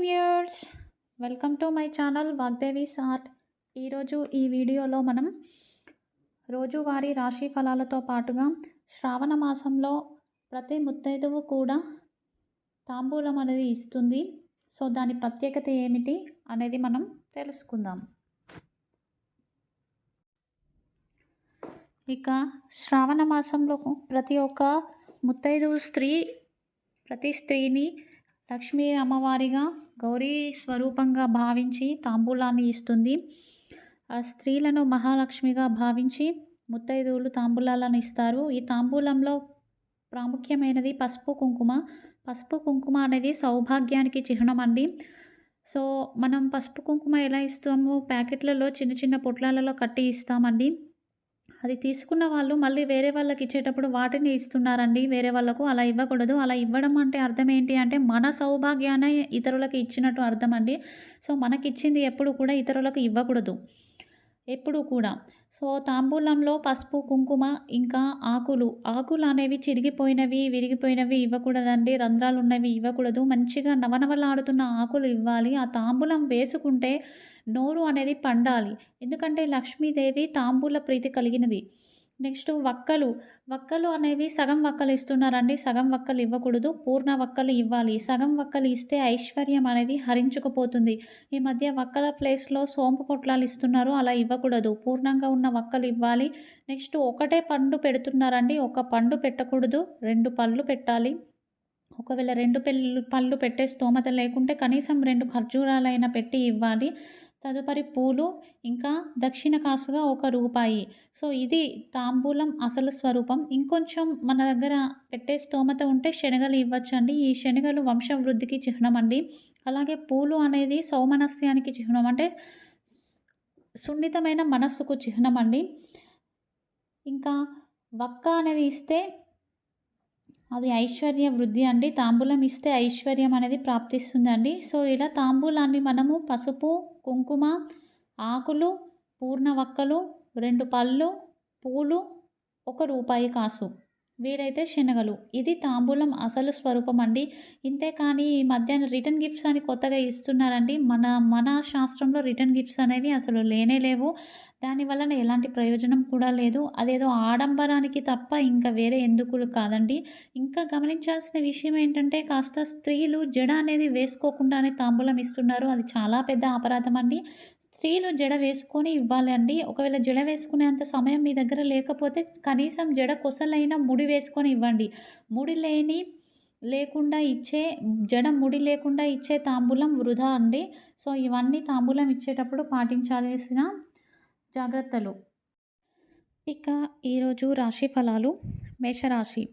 Viewers welcome to my channel Vagdevi's art ఈరోజు ఈ వీడియోలో మనం రోజువారీ రాశి ఫలాలతో పాటుగా శ్రావణ మాసంలో ప్రతి ముత్తైదువు కూడా తాంబూలం అనేది ఇస్తుంది. సో దాని ప్రత్యేకత ఏమిటి అనేది మనం తెలుసుకుందాం. ఇక శ్రావణ మాసంలో ప్రతి ఒక్క ముత్తైదువు స్త్రీ ప్రతి స్త్రీని లక్ష్మీ అమ్మవారిగా గౌరీ స్వరూపంగా భావించి తాంబూలాన్ని ఇస్తుంది. ఆ స్త్రీలను మహాలక్ష్మిగా భావించి ముత్తైదువులు తాంబూలాలను ఇస్తారు. ఈ తాంబూలంలో ప్రాముఖ్యమైనది పసుపు కుంకుమ. పసుపు కుంకుమ అనేది సౌభాగ్యానికి చిహ్నం అండి. సో మనం పసుపు కుంకుమ ఎలా ఇస్తాము ప్యాకెట్లలో చిన్న చిన్న పొట్లాలలో కట్టి ఇస్తామండి. అది తీసుకున్న వాళ్ళు మళ్ళీ వేరే వాళ్ళకి ఇచ్చేటప్పుడు వాటిని ఇస్తున్నారండి. వేరే వాళ్ళకు అలా ఇవ్వకూడదు. అలా ఇవ్వడం అంటే అర్థం ఏంటి అంటే మన సౌభాగ్యాన్ని ఇతరులకు ఇచ్చినట్టు అర్థం అండి సో మనకి ఇచ్చింది ఎప్పుడు కూడా ఇతరులకు ఇవ్వకూడదు. ఎప్పుడు కూడా. సో తాంబూలంలో పసుపు కుంకుమ ఇంకా ఆకులు. ఆకులు అనేవి చిరిగిపోయినవి విరిగిపోయినవి ఇవ్వకూడదండి. రంధ్రాలు ఉన్నవి ఇవ్వకూడదు. మంచిగా నవనవలాడుతున్న ఆకులు ఇవ్వాలి. ఆ తాంబూలం వేసుకుంటే నోరు అనేది పండాలి. ఎందుకంటే లక్ష్మీదేవి తాంబూల ప్రీతి కలిగినది. నెక్స్ట్ వక్కలు. వక్కలు అనేవి సగం వక్కలు ఇస్తున్నారండి. సగం వక్కలు ఇవ్వకూడదు. పూర్ణ వక్కలు ఇవ్వాలి. సగం వక్కలు ఇస్తే ఐశ్వర్యం అనేది హరించుకుపోతుంది. ఈ మధ్య వక్కల ప్లేస్లో సోంపు పొట్లాలు ఇస్తున్నారు. అలా ఇవ్వకూడదు. పూర్ణంగా ఉన్న వక్కలు ఇవ్వాలి. నెక్స్ట్ ఒకటే పండు పెడుతున్నారండి. ఒక పండు పెట్టకూడదు. రెండు పళ్ళు పెట్టాలి. ఒకవేళ రెండు పెళ్ళు పళ్ళు పెట్టే స్తోమత లేకుంటే కనీసం రెండు ఖర్జూరాలైనా పెట్టి ఇవ్వాలి. తదుపరి పూలు ఇంకా దక్షిణ కాసుగా ఒక రూపాయి. సో ఇది తాంబూలం అసలు స్వరూపం. ఇంకొంచెం మన దగ్గర పెట్టే స్తోమత ఉంటే శనగలు ఇవ్వచ్చండి. ఈ శనగలు వంశవృద్ధికి చిహ్నం అండి అలాగే పూలు అనేది సౌమనస్యానికి చిహ్నం. అంటే సున్నితమైన మనస్సుకు చిహ్నం అండి ఇంకా వక్క అనేది ఇస్తే అది ఐశ్వర్య వృద్ధి అండి. తాంబూలం ఇస్తే ఐశ్వర్యం అనేది ప్రాప్తిస్తుందండి. సో ఇలా తాంబూలాన్ని మనము పసుపు కుంకుమ ఆకులు పూర్ణ వక్కలు రెండు పళ్ళు పూలు ఒక రూపాయి కాసు. వీరైతే శనగలు. ఇది తాంబూలం అసలు స్వరూపం అండి ఇంతే కానీ ఈ మధ్య రిటర్న్ గిఫ్ట్స్ అని కొత్తగా ఇస్తున్నారండి. మన మన శాస్త్రంలో రిటర్న్ గిఫ్ట్స్ అనేవి అసలు లేనే లేవు. దాని వలన ఎలాంటి ప్రయోజనం కూడా లేదు. అదేదో ఆడంబరానికి తప్ప ఇంకా వేరే ఎందుకు కాదండి. ఇంకా గమనించాల్సిన విషయం ఏంటంటే కాస్త స్త్రీలు జడ అనేది వేసుకోకుండానే తాంబూలం ఇస్తున్నారు. అది చాలా పెద్ద అపరాధం అండి స్త్రీలు జడ వేసుకొని ఇవ్వాలండి. ఒకవేళ జడ వేసుకునేంత సమయం మీ దగ్గర లేకపోతే కనీసం జడ కొసలైన ముడి వేసుకొని ఇవ్వండి. ముడి లేని లేకుండా ఇచ్చే జడ ముడి లేకుండా ఇచ్చే తాంబూలం వృధా అండి. సో ఇవన్నీ తాంబూలం ఇచ్చేటప్పుడు పాటించాల్సిన జాగ్రత్తలు. ఇక ఈరోజు రాశి ఫలాలు. మేషరాశి.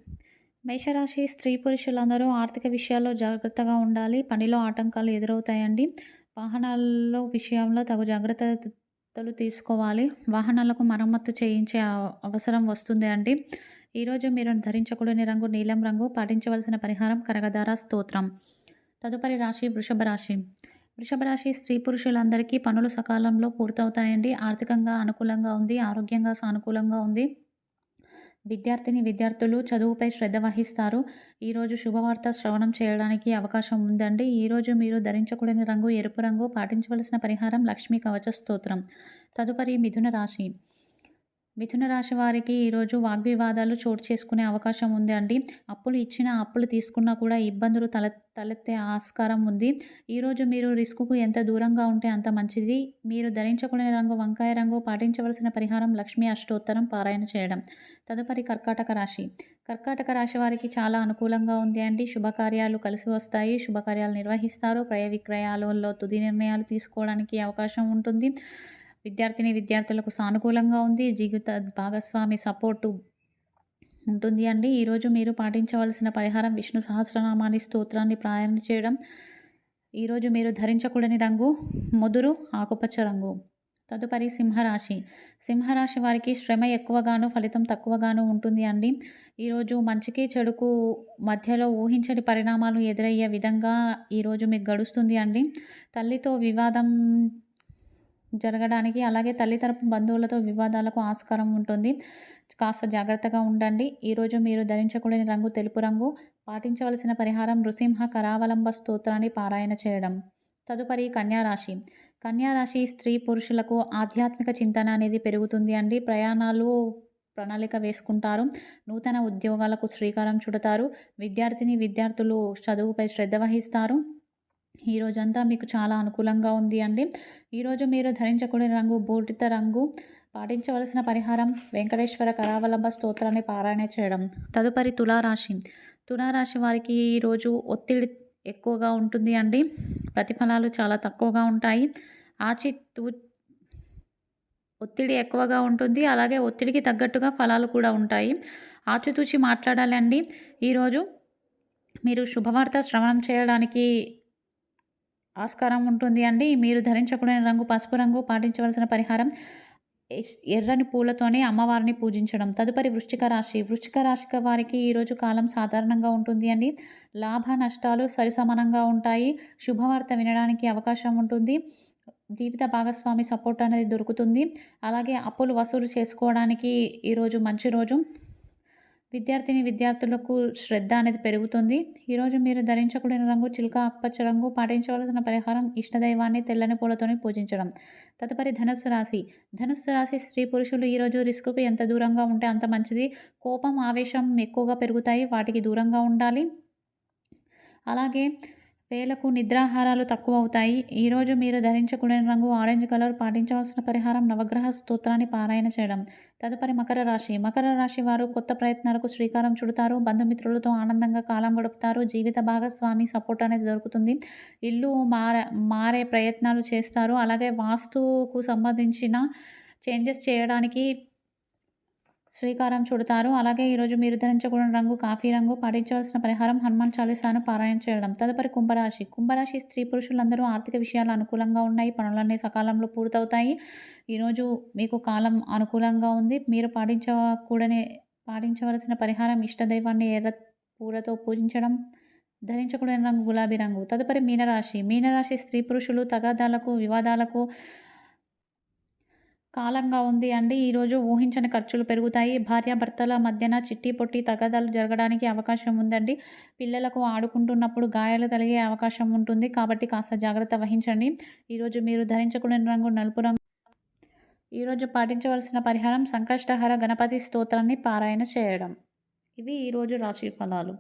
మేషరాశి స్త్రీ పురుషులందరూ ఆర్థిక విషయాల్లో జాగ్రత్తగా ఉండాలి. పనిలో ఆటంకాలు ఎదురవుతాయండి. వాహనాల్లో విషయంలో తగు జాగ్రత్తలు తీసుకోవాలి. వాహనాలకు మరమ్మత్తు చేయించే అవసరం వస్తుంది అండి. ఈరోజు మీరు ధరించకూడని రంగు నీలం రంగు పాటించవలసిన పరిహారం కరగదార స్తోత్రం. తదుపరి రాశి వృషభ రాశి. వృషభ రాశి స్త్రీ పురుషులందరికీ పనులు సకాలంలో పూర్తవుతాయండి. ఆర్థికంగా అనుకూలంగా ఉంది ఆరోగ్యంగా సానుకూలంగా ఉంది. విద్యార్థిని విద్యార్థులు చదువుపై శ్రద్ధ వహిస్తారు. ఈరోజు శుభవార్త శ్రవణం చేయడానికి అవకాశం ఉందండి. ఈరోజు మీరు ధరించకూడని రంగు ఎరుపు రంగు పాటించవలసిన పరిహారం లక్ష్మీ కవచ స్తోత్రం. తదుపరి మిథున రాశి. మిథున రాశి వారికి ఈరోజు వాగ్వివాదాలు చోటు చేసుకునే అవకాశం ఉంది అండి. అప్పులు ఇచ్చినా అప్పులు తీసుకున్నా కూడా ఇబ్బందులు తల తలెత్తే ఆస్కారం ఉంది. ఈరోజు మీరు రిస్క్కు ఎంత దూరంగా ఉంటే అంత మంచిది. మీరు ధరించకూడని రంగు వంకాయ రంగు పాటించవలసిన పరిహారం లక్ష్మీ అష్టోత్తరం పారాయణ చేయడం. తదుపరి కర్కాటక రాశి. కర్కాటక రాశి వారికి చాలా అనుకూలంగా ఉంది అండి. శుభకార్యాలు కలిసి వస్తాయి. శుభకార్యాలు నిర్వహిస్తారు. క్రయ విక్రయాలలో తుది నిర్ణయాలు తీసుకోవడానికి అవకాశం ఉంటుంది. విద్యార్థిని విద్యార్థులకు సానుకూలంగా ఉంది. జీవిత భాగస్వామి సపోర్టు ఉంటుంది అండి. ఈరోజు మీరు పాటించవలసిన పరిహారం విష్ణు సహస్రనామాన్ని స్తోత్రాన్ని ప్రయాణం చేయడం. ఈరోజు మీరు ధరించకూడని రంగు ముదురు ఆకుపచ్చ రంగు. తదుపరి సింహరాశి. సింహరాశి వారికి శ్రమ ఎక్కువగాను ఫలితం తక్కువగాను ఉంటుంది అండి. ఈరోజు మంచికి చెడుకు మధ్యలో ఊహించని పరిణామాలు ఎదురయ్యే విధంగా ఈరోజు మీకు గడుస్తుంది అండి. తల్లితో వివాదం జరగడానికి అలాగే తల్లి తరపు బంధువులతో వివాదాలకు ఆస్కారం ఉంటుంది. కాస్త జాగ్రత్తగా ఉండండి. ఈరోజు మీరు ధరించకూడని రంగు తెలుపు రంగు పాటించవలసిన పరిహారం నృసింహ కరావలంబ స్తోత్రాన్ని పారాయణ చేయడం. తదుపరి కన్యారాశి. కన్యారాశి స్త్రీ పురుషులకు ఆధ్యాత్మిక చింతన అనేది పెరుగుతుంది అండి. ప్రయాణాలు ప్రణాళిక వేసుకుంటారు. నూతన ఉద్యోగాలకు శ్రీకారం చుడతారు. విద్యార్థిని విద్యార్థులు చదువుపై శ్రద్ధ వహిస్తారు. ఈ రోజంతా మీకు చాలా అనుకూలంగా ఉంది అండి. ఈరోజు మీరు ధరించకూడని రంగు బూడిద రంగు పాటించవలసిన పరిహారం వెంకటేశ్వర కరావలంబ స్తోత్రాన్ని పారాయణ చేయడం. తదుపరి తులారాశి. తులారాశి వారికి ఈరోజు ఒత్తిడి ఎక్కువగా ఉంటుంది అండి. ప్రతిఫలాలు చాలా తక్కువగా ఉంటాయి. ఆచి తూ ఒత్తిడి ఎక్కువగా ఉంటుంది. అలాగే ఒత్తిడికి తగ్గట్టుగా ఫలాలు కూడా ఉంటాయి. ఆచితూచి మాట్లాడాలండి. ఈరోజు మీరు శుభవార్త శ్రవణం చేయడానికి ఆస్కారం ఉంటుంది అండి. మీరు ధరించకూడని రంగు పసుపు రంగు పాటించవలసిన పరిహారం ఎర్రని పూలతోనే అమ్మవారిని పూజించడం. తదుపరి వృశ్చిక రాశి. వృశ్చిక రాశి వారికి ఈరోజు కాలం సాధారణంగా ఉంటుంది అండి. లాభ నష్టాలు సరిసమానంగా ఉంటాయి. శుభవార్త వినడానికి అవకాశం ఉంటుంది. జీవిత భాగస్వామి సపోర్ట్ అనేది దొరుకుతుంది. అలాగే అప్పులు వసూలు చేసుకోవడానికి ఈరోజు మంచి రోజు. విద్యార్థిని విద్యార్థులకు శ్రద్ధ అనేది పెరుగుతుంది. ఈరోజు మీరు ధరించకూడని రంగు చిలుక ఆకుపచ్చ రంగు పాటించవలసిన పరిహారం ఇష్టదైవాన్ని తెల్లని పూలతోని పూజించడం. తదుపరి ధనుస్సు రాశి. ధనుస్సు రాశి స్త్రీ పురుషులు ఈరోజు రిస్క్కు ఎంత దూరంగా ఉంటే అంత మంచిది. కోపం ఆవేశం ఎక్కువగా పెరుగుతాయి. వాటికి దూరంగా ఉండాలి. అలాగే వేలకు నిద్రాహారాలు తక్కువ అవుతాయి ఈరోజు మీరు ధరించకూడని రంగు ఆరెంజ్ కలర్ పాటించవలసిన పరిహారం నవగ్రహ స్తోత్రాన్ని పారాయణ చేయడం. తదుపరి మకర రాశి. మకర రాశి వారు కొత్త ప్రయత్నాలకు శ్రీకారం చుడతారు. బంధుమిత్రులతో ఆనందంగా కాలం గడుపుతారు. జీవిత భాగస్వామి సపోర్ట్ అనేది దొరుకుతుంది. ఇల్లు మార మారే ప్రయత్నాలు చేస్తారు. అలాగే వాస్తుకు సంబంధించిన చేంజెస్ చేయడానికి శ్రీకారం చుడతారు. అలాగే ఈరోజు మీరు ధరించకూడని రంగు కాఫీ రంగు పాటించవలసిన పరిహారం హనుమాన్ చాలీసాను పారాయణ చేయడం. తదుపరి కుంభరాశి. కుంభరాశి స్త్రీ పురుషులందరూ ఆర్థిక విషయాలు అనుకూలంగా ఉన్నాయి. పనులన్నీ సకాలంలో పూర్తవుతాయి. ఈరోజు మీకు కాలం అనుకూలంగా ఉంది. మీరు పాటించకూడని పాటించవలసిన పరిహారం ఇష్టదైవాన్ని ఎర్ర పూలతో పూజించడం ధరించకూడని రంగు గులాబీ రంగు. తదుపరి మీనరాశి. మీనరాశి స్త్రీ పురుషులు తగాదాలకు వివాదాలకు కాలంగా ఉంది అండి. ఈరోజు ఊహించని ఖర్చులు పెరుగుతాయి. భార్యాభర్తల మధ్యన చిట్టి పొట్టి తగదలు జరగడానికి అవకాశం ఉందండి. పిల్లలకు ఆడుకుంటున్నప్పుడు గాయాలు తలిగే అవకాశం ఉంటుంది. కాబట్టి కాస్త జాగ్రత్త వహించండి. ఈరోజు మీరు ధరించకూడని రంగు నలుపు రంగు ఈరోజు పాటించవలసిన పరిహారం సంకష్టహర గణపతి స్తోత్రాన్ని పారాయణ చేయడం. ఇవి ఈరోజు రాశి ఫలాలు.